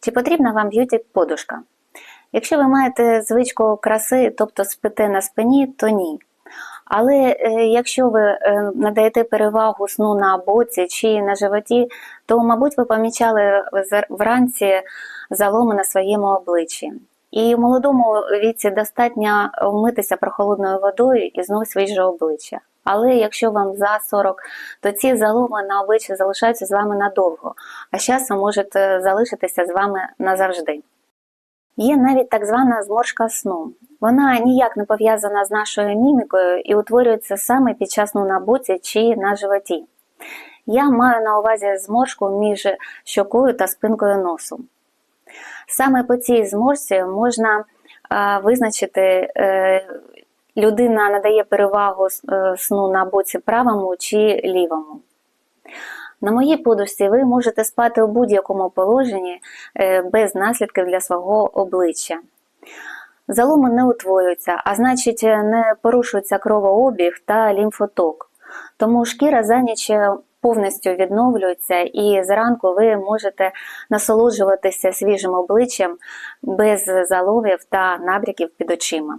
Чи потрібна вам б'юті-подушка? Якщо ви маєте звичку краси, тобто спите на спині, то ні. Але е, якщо ви е, надаєте перевагу сну на боці чи на животі, то, мабуть, ви помічали вранці заломи на своєму обличчі. І в молодому віці достатньо вмитися прохолодною водою і знов свіже обличчя. Але якщо вам за 40, то ці заломи на обличчі залишаються з вами надовго, а з часом можуть е, залишитися з вами назавжди. Є навіть так звана зморшка сну. Вона ніяк не пов'язана з нашою мімікою і утворюється саме під час сну на боці чи на животі. Я маю на увазі зморшку між щокою та спинкою носу. Саме по цій зморшці можна а, визначити, е, людина надає перевагу е, сну на боці правому чи лівому. На моїй подушці ви можете спати у будь-якому положенні е, без наслідків для свого обличчя. Заломи не утворюються, а значить не порушується кровообіг та лімфоток. Тому шкіра за ніч повністю відновлюється і зранку ви можете насолоджуватися свіжим обличчям без заловів та набряків під очима.